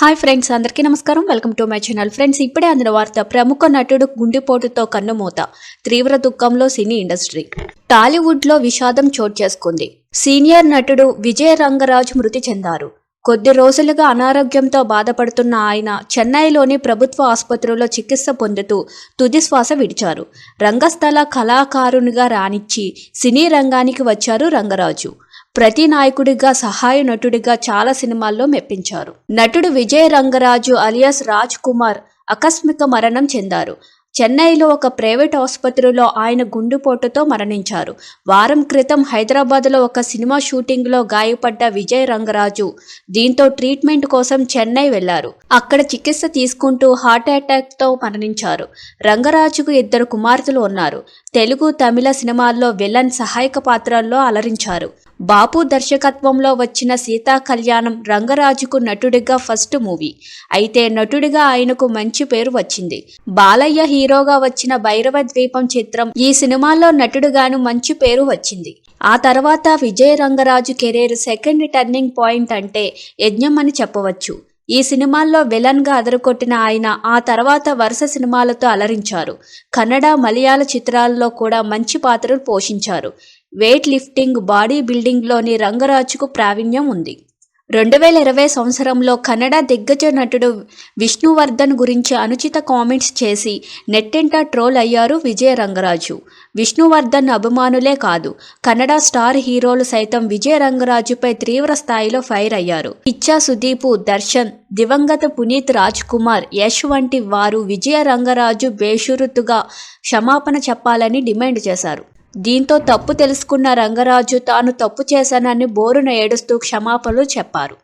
Hi friends అందరికీ నమస్కారం. Welcome to my channel friends ఇప్పుడే అందిన వార్త ప్రముఖ నటుడు గుండెపోటుతో కన్నుమూత తీవ్ర దుఃఖంలో సినీ ఇండస్ట్రీ. టాలీవుడ్లో విషాదం చోటు చేసుకుంది. సీనియర్ నటుడు విజయ రంగరాజ్ మృతి చెందారు. కొద్ది రోజులుగా అనారోగ్యంతో బాధపడుతున్న ఆయన చెన్నైలోని ప్రభుత్వ ఆసుపత్రిలో చికిత్స పొందుతూ తుదిశ్వాస విడిచారు. రంగస్థల కళాకారునిగా రాణించి సినీ రంగానికి వచ్చారు రంగరాజు. ప్రతి నాయకుడిగా సహాయ నటుడిగా చాలా సినిమాల్లో మెప్పించారు. నటుడు విజయ్ రంగరాజు అలియాస్ రాజ్ కుమార్ ఆకస్మిక మరణం చెందారు. చెన్నైలో ఒక ప్రైవేట్ ఆసుపత్రిలో ఆయన గుండెపోటుతో మరణించారు. వారం క్రితం హైదరాబాద్లో ఒక సినిమా షూటింగ్లో గాయపడ్డ విజయ్ రంగరాజు దీంతో ట్రీట్మెంట్ కోసం చెన్నై వెళ్ళారు. అక్కడ చికిత్స తీసుకుంటూ హార్ట్ అటాక్తో మరణించారు. రంగరాజుకు ఇద్దరు కుమార్తెలు ఉన్నారు. తెలుగు తమిళ సినిమాల్లో విలన్ సహాయక పాత్రల్లో అలరించారు. బాపు దర్శకత్వంలో వచ్చిన సీతా కళ్యాణం రంగరాజుకు నటుడిగా ఫస్ట్ మూవీ. అయితే నటుడిగా ఆయనకు మంచి పేరు వచ్చింది. బాలయ్య హీరోగా వచ్చిన భైరవ ద్వీపం చిత్రం ఈ సినిమాలో నటుడుగాను మంచి పేరు వచ్చింది. ఆ తర్వాత Vijaya Rangaraju career second turning point అంటే యజ్ఞం అని చెప్పవచ్చు. ఈ సినిమాల్లో విలన్గా అదరకొట్టిన ఆయన ఆ తర్వాత వరుస సినిమాలతో అలరించారు. కన్నడ మలయాళ చిత్రాల్లో కూడా మంచి పాత్రలు పోషించారు. వెయిట్ లిఫ్టింగ్ బాడీ బిల్డింగ్లోని రంగరాజుకు ప్రావీణ్యం ఉంది. రెండు వేల ఇరవై సంవత్సరంలో కన్నడ దిగ్గజ నటుడు విష్ణువర్ధన్ గురించి అనుచిత కామెంట్స్ చేసి నెట్టింట ట్రోల్ అయ్యారు విజయ రంగరాజు. విష్ణువర్ధన్ అభిమానులే కాదు కన్నడ స్టార్ హీరోలు సైతం విజయ రంగరాజుపై తీవ్ర స్థాయిలో ఫైర్ అయ్యారు. ఇచ్చా సుదీపు దర్శన్ దివంగత పునీత్ రాజ్ కుమార్ యశ్ వంటి వారు విజయ రంగరాజు బేషురుతుగా క్షమాపణ చెప్పాలని డిమాండ్ చేశారు. దీంతో తప్పు తెలుసుకున్న రంగరాజు తాను తప్పు చేశానని బోరున ఏడుస్తూ క్షమాపణలు చెప్పారు.